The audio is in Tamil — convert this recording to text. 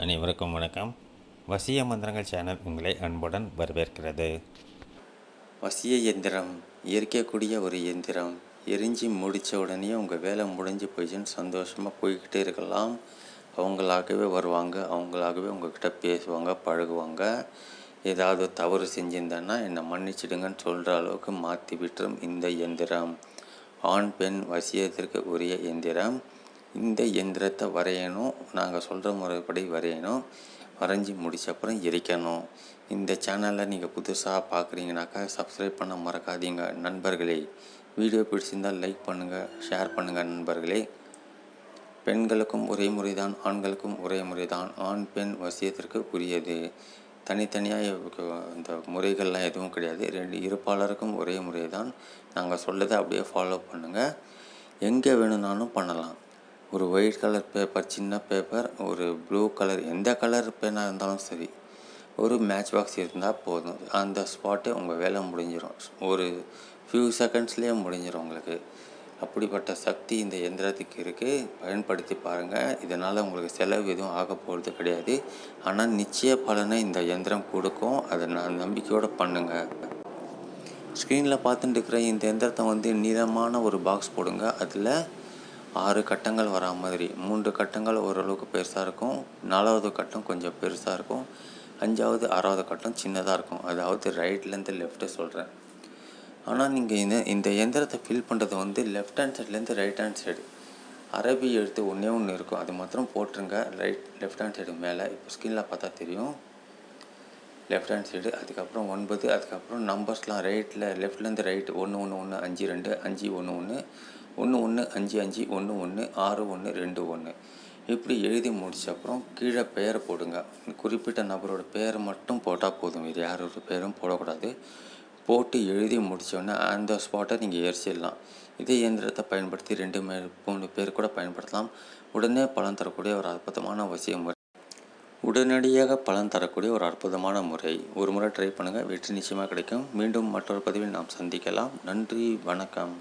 அனைவருக்கும் வணக்கம். வசிய மந்திரங்கள் சேனல் உங்களை அன்புடன் வரவேற்கிறது. வசிய இயந்திரம் எரிக்கக்கூடிய ஒரு இயந்திரம். எரிஞ்சு முடித்த உடனே உங்கள் வேலை முடிஞ்சு போயிடுச்சுன்னு சந்தோஷமாக போய்கிட்டே இருக்கலாம். அவங்களாகவே வருவாங்க அவங்களாகவே உங்ககிட்ட பேசுவாங்க பழகுவாங்க. ஏதாவது தவறு செஞ்சிருந்தேன்னா என்னை மன்னிச்சிடுங்கன்னு சொல்கிற அளவுக்கு மாற்றி விட்டுரும் இந்த இயந்திரம். ஆண் பெண் வசியத்திற்கு உரிய இயந்திரம். இந்த எந்திரத்தை வரையணும் நாங்கள் சொல்கிற முறைப்படி வரையணும் வரைஞ்சி முடித்தப்புறம் எரிக்கணும். இந்த சேனலை நீங்கள் புதுசாக பார்க்குறீங்கனாக்கா சப்ஸ்கிரைப் பண்ண மறக்காதீங்க. நண்பர்களே வீடியோ பிடிச்சிருந்தால் லைக் பண்ணுங்கள் ஷேர் பண்ணுங்கள் நண்பர்களே. பெண்களுக்கும் ஒரே முறைதான் ஆண்களுக்கும் ஒரே முறைதான். ஆண் பெண் வசியத்திற்கு உரியது. தனித்தனியாக இந்த முறைகள்லாம் எதுவும் கிடையாது. ரெண்டு இருப்பாளருக்கும் ஒரே முறை தான் நாங்கள் சொல்லதை அப்படியே ஃபாலோ பண்ணுங்கள் எங்கே வேணும்னாலும் பண்ணலாம். ஒரு ஒயிட் கலர் பேப்பர் சின்ன பேப்பர் ஒரு ப்ளூ கலர் எந்த கலர் பேனாக இருந்தாலும் சரி ஒரு மேட்ச் பாக்ஸ் இருந்தால் போதும். அந்த ஸ்பாட்டே உங்கள் வேலை முடிஞ்சிடும் ஒரு ஃபியூ செகண்ட்ஸ்லேயே முடிஞ்சிடும் உங்களுக்கு. அப்படிப்பட்ட சக்தி இந்த எந்திரத்துக்கு இருக்குது பயன்படுத்தி பாருங்கள் இதனால் உங்களுக்கு செலவு எதுவும் ஆக போகிறது கிடையாது. ஆனால் நிச்சய பலனை இந்த எந்திரம் கொடுக்கும். அதை நான் நம்பிக்கையோடு பண்ணுங்கள் ஸ்க்ரீனில் பார்த்துட்டு இருக்கிற இந்த எந்திரத்தை வந்து நீளமான ஒரு பாக்ஸ் போடுங்க. அதில் ஆறு கட்டங்கள் வரா மாதிரி. மூன்று கட்டங்கள் ஓரளவுக்கு பெருசாக இருக்கும். நாலாவது கட்டம் கொஞ்சம் பெருசாக இருக்கும். அஞ்சாவது ஆறாவது கட்டம் சின்னதாக இருக்கும். அதாவது ரைட்லேருந்து லெஃப்ட்டு சொல்கிறேன் ஆனால் நீங்கள் இந்த இந்த எந்திரத்தை ஃபில் பண்ணுறது வந்து லெஃப்ட் ஹேண்ட் சைட்லேருந்து ரைட் ஹேண்ட் சைடு அரபி எழுத்து ஒன்றே ஒன்று இருக்கும். அது மாத்திரம் போட்டுருங்க. ரைட் லெஃப்ட் ஹேண்ட் சைடு மேலே. இப்போ ஸ்க்ரீனில் பார்த்தா தெரியும். லெஃப்ட் ஹேண்ட் சைடு அதுக்கப்புறம் ஒன்பது அதுக்கப்புறம் நம்பர்ஸ்லாம் ரைட்டில் லெஃப்ட்லேருந்து ரைட் ஒன்று ஒன்று ஒன்று அஞ்சு ரெண்டு அஞ்சு ஒன்று ஒன்று ஒன்று ஒன்று அஞ்சு அஞ்சு ஒன்று ஒன்று ஆறு ஒன்று ரெண்டு ஒன்று. இப்படி எழுதி முடிச்ச அப்புறம் கீழே பெயரை போடுங்க. குறிப்பிட்ட நபரோட பேரை மட்டும் போட்டால் போதும். வேறு யாரோட பேரும் போடக்கூடாது. போட்டு எழுதி முடித்தோடனே அந்த ஸ்பாட்டை நீங்கள் எரிச்சிடலாம் இதே இயந்திரத்தை பயன்படுத்தி ரெண்டு மே மூணு பேர் கூட பயன்படுத்தலாம். உடனே பலன் தரக்கூடிய ஒரு அற்புதமான அவசியம் முறை. உடனடியாக பலன் தரக்கூடிய ஒரு அற்புதமான முறை. ஒரு முறை ட்ரை பண்ணுங்கள் வெற்றி நிச்சயமாக கிடைக்கும். மீண்டும் மற்றொரு பதிவில் நாம் சந்திக்கலாம். நன்றி. வணக்கம்.